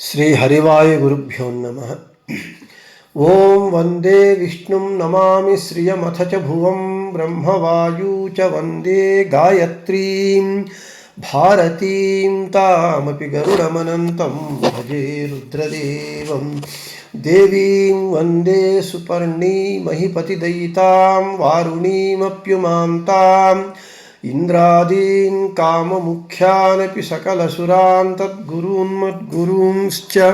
श्रीहरिवायुगुरुभ्यो नमः। ॐ वंदे विष्णुं नमामि श्रियमथ च भुवं ब्रह्मवायू च वंदे गायत्रीं। भारतीं तामपि गरुडमनन्तं भजे रुद्रदेवं। देवीं वंदे सुपर्णीमहिपतिदयितां वारुणीमप्युमां ताम् ఇంద్రాదీన్ కామముఖ్యానపి సకలసురాన్ తద్గురూన్మద్గురూంశ్చ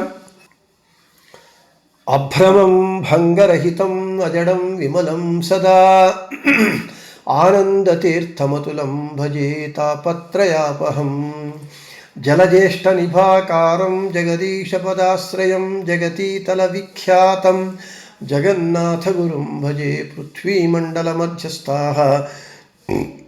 అభ్రమం భంగరహితం అజడం విమలం సదా. ఆనందతీర్థమతులం భజే తాపత్రయాపహం. జలజేష్ట నిభాకారం జగదీశ పదాశ్రయం జగతీతల విఖ్యాతం జగన్నాథగురుం భజే పృథ్వీమండలమధ్యస్థా.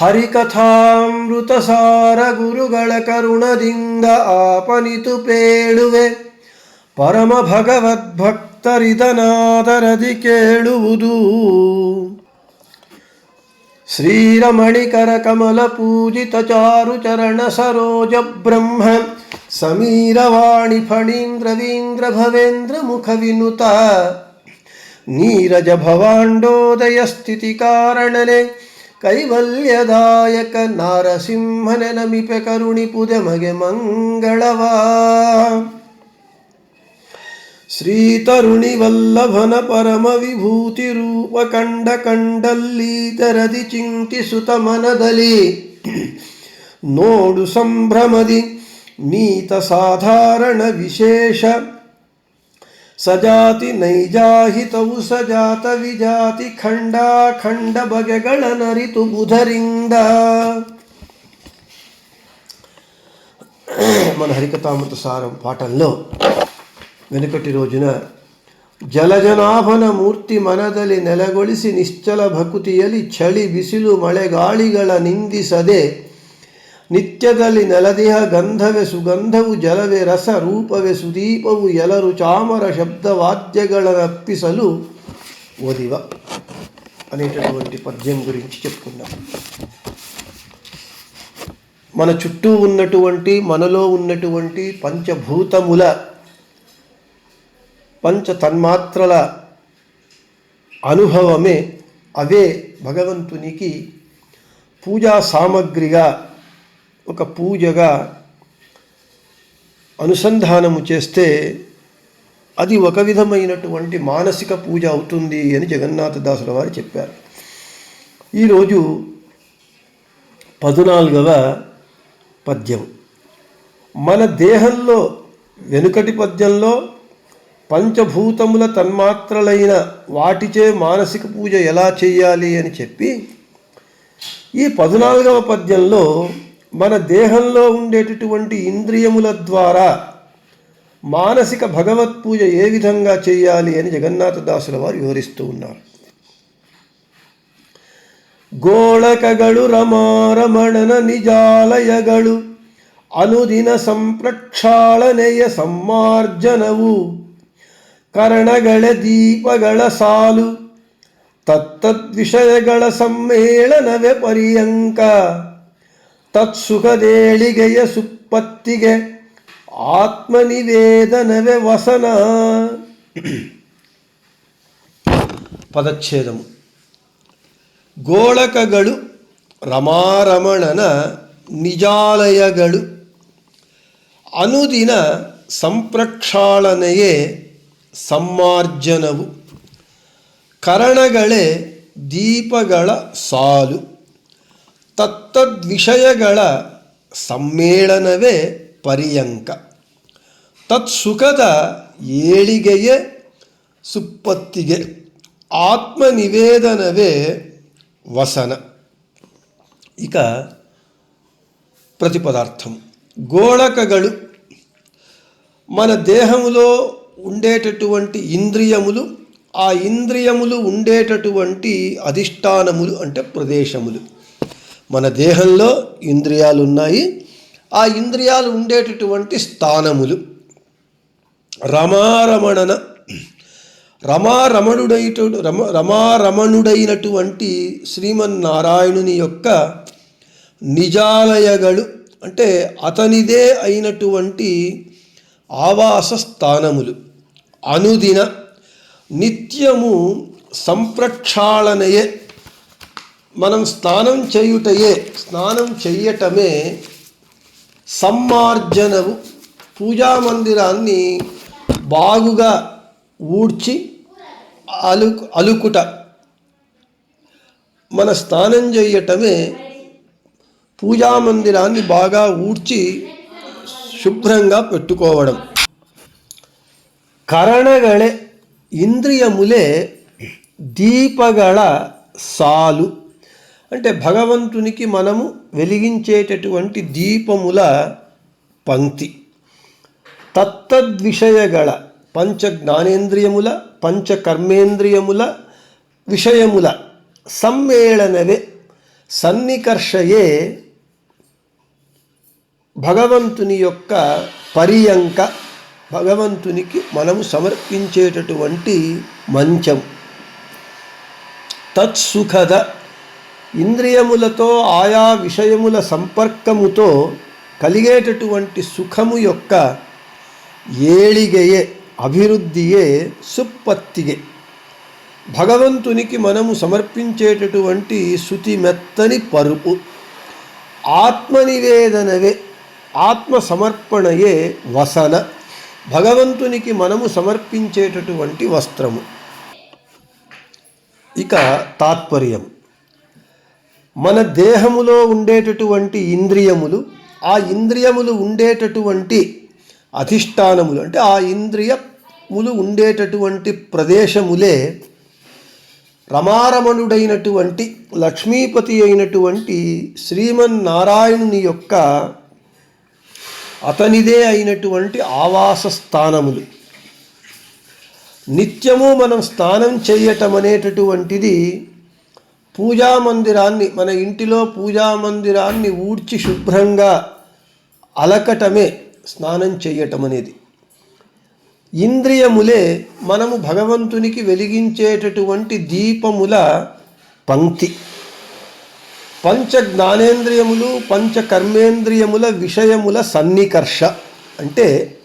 ಹರಿಕಥಾಮೃತಸಾರ ಗುರುಗಳ ಕರುಣದಿಂದ ಆಪನಿತು ಪೇಳುವೆ. ಪರಮ ಭಗವದ್ಭಕ್ತರಿದನಾದರದಿ ಕೇಳುವುದು. ಶ್ರೀರಮಣಿಕರ ಕಮಲ ಪೂಜಿತ ಚಾರು ಚರಣ ಸರೋಜ ಬ್ರಹ್ಮ ಸಮೀರವಾಣಿ ಫಣೀಂದ್ರವೀಂದ್ರ ಭವೇಂದ್ರ ಮುಖ ವಿನುತ ನೀರಜ ಭವಾಂಡೋದಯ ಸ್ಥಿತಿ ಕಾರಣನೆ ಕೈವಲ್ಯದಾಯಕ ನಾರಸಿಂಹನೆ ನಮಿಪೆ ಕರುಣಿಪುದೆ ಮಗೆ ಮಂಗಳವ. ಶ್ರೀತರುಣಿ ವಲ್ಲಭನ ಪರಮ ವಿಭೂತಿ ರೂಪ ಕಂಡ ಕಂಡಲ್ಲೀತರದಿ ಚಿಂತಿಸುತ ಮನದಲ್ಲಿ ನೋಡು ಸಂಭ್ರಮದಿ ನೀತ ಸಾಧಾರಣ ವಿಶೇಷ. ಸಜಾತಿ ನೈಜಾಹಿತವು ಸಜಾತ ವಿಜಾತಿ ಖಂಡ ಖಂಡ ಬಗೆಗಳ ನರಿತು ಬುಧರಿಂದ మన హరికథామృత సారం పాఠంలో వెనుకటి రోజున ಜಲಜನಾಭನ ಮೂರ್ತಿ ಮನದಲ್ಲಿ ನೆಲೆಗೊಳಿಸಿ ನಿಶ್ಚಲ ಭಕುತಿಯಲ್ಲಿ ಚಳಿ ಬಿಸಿಲು ಮಳೆಗಾಳಿಗಳ ನಿಂದಿಸದೆ ನಿತ್ಯದಲ್ಲಿ ನೆಲದೇಹ ಗಂಧವೇ ಸುಗಂಧವು ಜಲವೇ ರಸ ರೂಪವೇ ಸುದೀಪವು ಎಲ್ಲರೂ ಚಾಮರ ಶಬ್ದ ವಾದ್ಯಗಳನ್ನಪ್ಪಿಸಲು ఓదివ అనేటటువంటి పద్యం గురించి చెప్పుకున్నాం మన చుట్టూ ఉన్నటువంటి మనలో ఉన్నటువంటి పంచభూతముల పంచ తన్మాత్రల అనుభవమే అవే భగవంతునికి పూజా సామగ్రిగా ఒక పూజగా అనుసంధానము చేస్తే అది ఒక విధమైనటువంటి మానసిక పూజ అవుతుంది అని జగన్నాథదాసుల వారు చెప్పారు. ఈరోజు పద్నాలుగవ పద్యం. మన దేహంలో వెనుకటి పద్యంలో పంచభూతముల తన్మాత్రలైన వాటిచే మానసిక పూజ ఎలా చేయాలి అని చెప్పి ఈ పద్నాలుగవ పద్యంలో మన దేహంలో ఉండేటటువంటి ఇంద్రియముల ద్వారా మానసిక భగవత్ పూజ ఏ విధంగా చేయాలి అని జగన్నాథదాసుల వారు వివరిస్తూ ఉన్నారు ಗೋಳಕಗಳು ರಮಾರಮಣನ ನಿಜಾಲಯಗಳು ಅನುದಿನ ಸಂಪ್ರಕ್ಷಾಳನೆಯ ಸಮ್ಮಾರ್ಜನವು ಕರಣಗಳ ದೀಪಗಳ ಸಾಲು ತತ್ತದ್ವಿಷಯಗಳ ಸಮ್ಮೇಳನವೇ ಪರ್ಯಂಕ ತತ್ಸುಖದೇಳಿಗೆಯ ಸುಪ್ಪತ್ತಿಗೆ ಆತ್ಮನಿವೇದನವೇ ವಸನ. ಪದಚ್ಛೇದವು ಗೋಳಕಗಳು ರಮಾರಮಣನ ನಿಜಾಲಯಗಳು. ಅನುದಿನ ಸಂಪ್ರಕ್ಷಾಳನೆಯೇ ಸಮ್ಮಾರ್ಜನವು. ಕರಣಗಳೇ ದೀಪಗಳ ಸಾಲು. ತತ್ತದ್ವಿಷಯಗಳ ಸಮ್ಮೇಳನವೇ ಪರ್ಯಂಕ. ತತ್ಸುಖದ ಏಳಿಗೆಯೇ ಸುಪ್ಪತ್ತಿಗೆ. ఆత్మనివేదనవే వసన ఇక ప్రతిపదార్థం గోళకగలు మన దేహములో ఉండేటటువంటి ఇంద్రియములు ఆ ఇంద్రియములు ఉండేటటువంటి అధిష్టానములు అంటే ప్రదేశములు మన దేహంలో ఇంద్రియాలు ఉన్నాయి ఆ ఇంద్రియాలు ఉండేటటువంటి స్థానములు. రమారమణన రమారమణుడైట రమ రమారమణుడైనటువంటి శ్రీమన్నారాయణుని యొక్క నిజాలయగలు అంటే అతనిదే అయినటువంటి ఆవాస స్థానములు. అనుదిన నిత్యము సంప్రక్షాళనయే మనం స్నానం చేయుటయే స్నానం చెయ్యటమే సమ్మార్జనవు పూజా మందిరాన్ని బాగుగా ఊడ్చి అలు అలుకుట. మన స్నానం చేయటమే పూజా మందిరాన్ని బాగా ఊడ్చి శుభ్రంగా పెట్టుకోవడం. కరణగళే ఇంద్రియములే దీపగళ సాలు. అంటే భగవంతునికి మనము వెలిగించేటటువంటి దీపముల పంక్తి. తత్తద్విషయగళ పంచ జ్ఞానేంద్రియముల పంచ కర్మేంద్రియముల విషయముల సమ్మేళనవే సన్నికర్షయే భగవంతుని యొక్క పర్యంక భగవంతునికి మనము సమర్పించేటటువంటి మంచం తత్సుఖద ఇంద్రియములతో ఆయా విషయముల సంపర్కముతో కలిగేటటువంటి సుఖము యొక్క ఏళిగయే అభివృద్ధియే సుప్పత్తిగే భగవంతునికి మనము సమర్పించేటటువంటి శృతి మెత్తని పరుపు. ఆత్మనివేదనవే ఆత్మ సమర్పణయే వసన. భగవంతునికి మనము సమర్పించేటటువంటి వస్త్రము. ఇక తాత్పర్యం మన దేహములో ఉండేటటువంటి ఇంద్రియములు ఆ ఇంద్రియములు ఉండేటటువంటి అధిష్టానములు అంటే ఆ ఇంద్రియములు ఉండేటటువంటి ప్రదేశములే రమారమణుడైనటువంటి లక్ష్మీపతి అయినటువంటి శ్రీమన్నారాయణుని యొక్క అతనిదే అయినటువంటి ఆవాస స్థానములు. నిత్యము మనం స్నానం చేయటం అనేటటువంటిది పూజా మందిరాన్ని మన ఇంటిలో పూజా మందిరాన్ని ఊడ్చి శుభ్రంగా అలకటమే స్నానం చేయటం అనేది. ఇంద్రియములే మనము భగవంతునికి వెలిగించేటటువంటి దీపముల పంక్తి. పంచ జ్ఞానేంద్రియములు పంచ కర్మేంద్రియముల విషయముల సన్నికర్ష. అంటే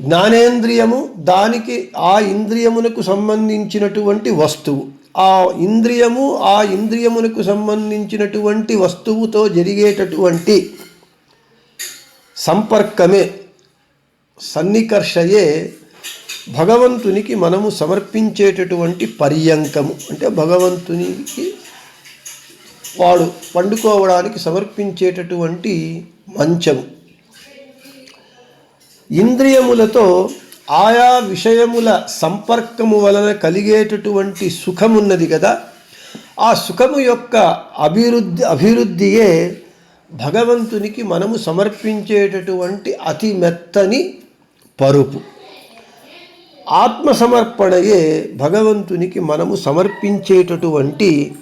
జ్ఞానేంద్రియము దానికి ఆ ఇంద్రియమునకు సంబంధించినటువంటి వస్తువు. ఆ ఇంద్రియము ఆ ఇంద్రియమునకు సంబంధించినటువంటి వస్తువుతో జరిగేటటువంటి సంపర్కమే సన్నికర్షయే భగవంతునికి మనము సమర్పించేటటువంటి పర్యంకము. అంటే భగవంతునికి వాడు పండుకోవడానికి సమర్పించేటటువంటి మంచము. ఇంద్రియములతో ఆయా విషయముల సంపర్కము వలన కలిగేటటువంటి సుఖమున్నది కదా. ఆ సుఖము యొక్క అభివృద్ధి అభివృద్ధియే భగవంతునికి మనము సమర్పించేటటువంటి అతి మెత్తని పరుపు. ఆత్మ సమర్పణయే భగవంతునికి మనము సమర్పించేటటువంటి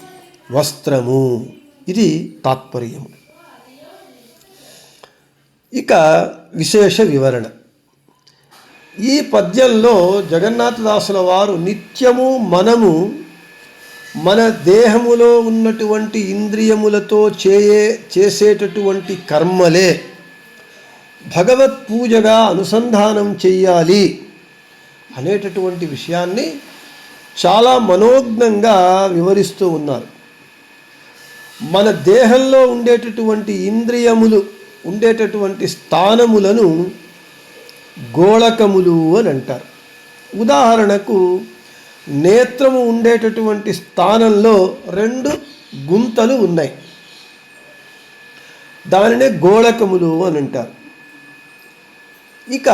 వస్త్రము. ఇది తాత్పర్యం ఇక విశేష వివరణ. ఈ పద్యంలో జగన్నాథదాసుల వారు నిత్యము మనము మన దేహములో ఉన్నటువంటి ఇంద్రియములతో చేయే చేసేటటువంటి కర్మలే. భగవత్ పూజగా అనుసంధానం చెయ్యాలి అనేటటువంటి విషయాన్ని చాలా మనోజ్ఞంగా వివరిస్తూ ఉన్నారు. మన దేహంలో ఉండేటటువంటి ఇంద్రియములు ఉండేటటువంటి స్థానములను గోళకములు అని అంటారు. ఉదాహరణకు నేత్రము ఉండేటటువంటి స్థానంలో రెండు గుంతలు ఉన్నాయి. దానినే గోళకములు అని అంటారు. ఇక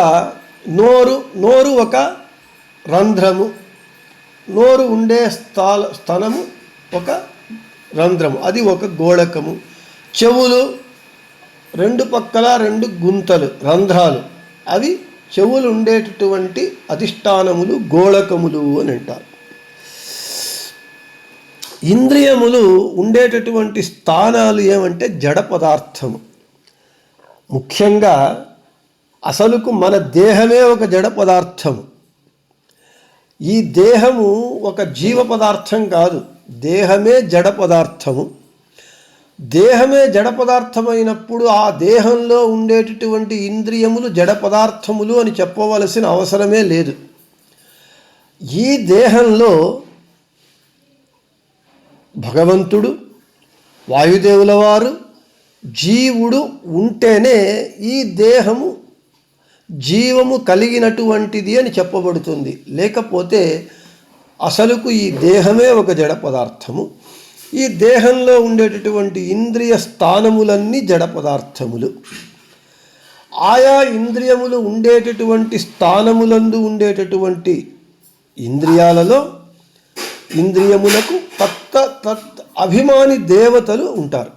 నోరు నోరు ఒక రంధ్రము నోరు ఉండే స్థల స్థలము ఒక రంధ్రము అది ఒక గోళకము. చెవులు రెండు పక్కల రెండు గుంతలు రంధ్రాలు అవి చెవులు ఉండేటటువంటి అధిష్టానములు గోళకములు అని అంటారు. ఇంద్రియములు ఉండేటటువంటి స్థానాలు ఏమంటే జడ పదార్థము. ముఖ్యంగా అసలుకు మన దేహమే ఒక జడ పదార్థము. ఈ దేహము ఒక జీవ పదార్థం కాదు. దేహమే జడ పదార్థము. దేహమే జడ పదార్థమైనప్పుడు ఆ దేహంలో ఉండేటటువంటి ఇంద్రియములు జడ పదార్థములు అని చెప్పవలసిన అవసరమే లేదు. ఈ దేహంలో భగవంతుడు వాయుదేవుల వారు జీవుడు ఉంటేనే ఈ దేహము జీవము కలిగినటువంటిది అని చెప్పబడుతుంది. లేకపోతే అసలుకు ఈ దేహమే ఒక జడ పదార్థము ఈ దేహంలో ఉండేటటువంటి ఇంద్రియ స్థానములన్నీ జడ పదార్థములు. ఆయా ఇంద్రియములు ఉండేటటువంటి స్థానములందు ఉండేటటువంటి ఇంద్రియాలలో ఇంద్రియములకు తత్త తత్ అభిమాని దేవతలు ఉంటారు.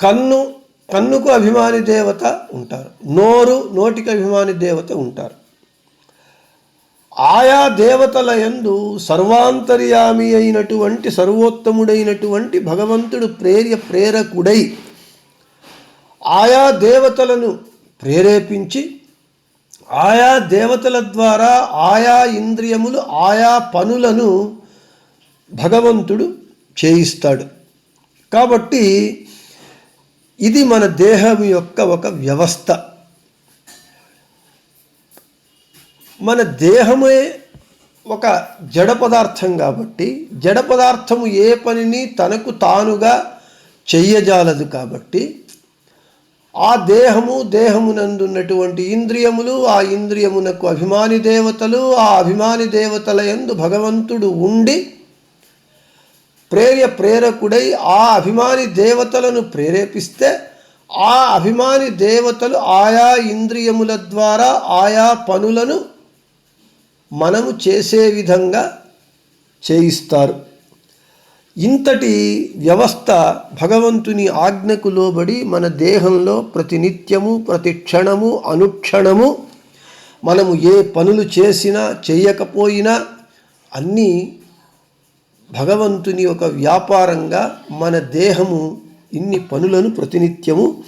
కన్ను కన్నుకు అభిమాని దేవత ఉంటారు. నోరు నోటికి అభిమాని దేవత ఉంటారు. ఆయా దేవతల యందు సర్వాంతర్యామి అయినటువంటి సర్వోత్తముడైనటువంటి భగవంతుడు ప్రేర్య ప్రేరకుడై ఆయా దేవతలను ప్రేరేపించి ఆయా దేవతల ద్వారా ఆయా ఇంద్రియములు ఆయా పనులను భగవంతుడు చేయిస్తాడు. కాబట్టి ఇది మన దేహం యొక్క ఒక వ్యవస్థ. మన దేహమే ఒక జడ పదార్థం కాబట్టి జడ పదార్థము ఏ పనిని తనకు తానుగా చెయ్యజాలదు కాబట్టి ఆ దేహము దేహమునందున్నటువంటి ఇంద్రియములు ఆ ఇంద్రియమునకు అభిమాని దేవతలు ఆ అభిమాని దేవతల యందు భగవంతుడు ఉండి ప్రేర్య ప్రేరకుడై ఆ అభిమాని దేవతలను ప్రేరేపిస్తే ఆ అభిమాని దేవతలు ఆయా ఇంద్రియముల ద్వారా ఆయా పనులను మనము చేసే విధంగా చేయిస్తారు. ఇంతటి వ్యవస్థ భగవంతుని ఆజ్ఞకు లోబడి మన దేహంలో ప్రతినిత్యము ప్రతి క్షణము అనుక్షణము మనము ఏ పనులు చేసినా చేయకపోయినా అన్నీ భగవంతుని ఒక వ్యాపారంగా మన దేహము ఇన్ని పనులను ప్రతినిత్యము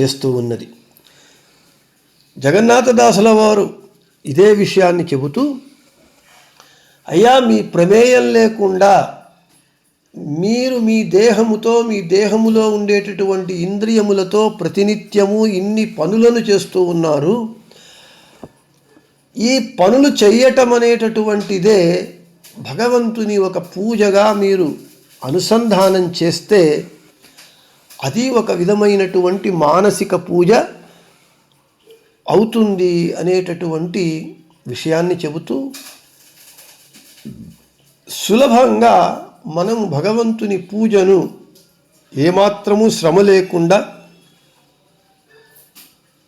చేస్తూ ఉన్నది. జగన్నాథదాసుల వారు ఇదే విషయాన్ని చెబుతూ అయ్యా మీ ప్రమేయం లేకుండా మీరు మీ దేహముతో మీ దేహములో ఉండేటటువంటి ఇంద్రియములతో ప్రతినిత్యము ఇన్ని పనులను చేస్తూ ఉన్నారు. ఈ పనులు చెయ్యటం అనేటటువంటిదే భగవంతుని ఒక పూజగా మీరు అనుసంధానం చేస్తే అది ఒక విధమైనటువంటి మానసిక పూజ అవుతుంది అనేటటువంటి విషయాన్ని చెబుతూ సులభంగా మనం భగవంతుని పూజను ఏమాత్రము శ్రమ లేకుండా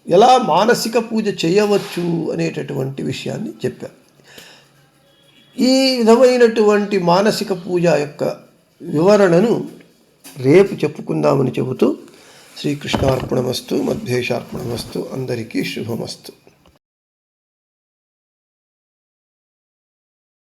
ఎలా మానసిక పూజ చేయవచ్చు అనేటటువంటి విషయాన్ని చెప్పారు. ఈ విధమైనటువంటి మానసిక పూజ యొక్క వివరణను రేపు చెప్పుకుందామని చెబుతూ శ్రీకృష్ణార్పణమస్తు మధ్యేశార్పణమస్తు అందరికీ శుభమస్తు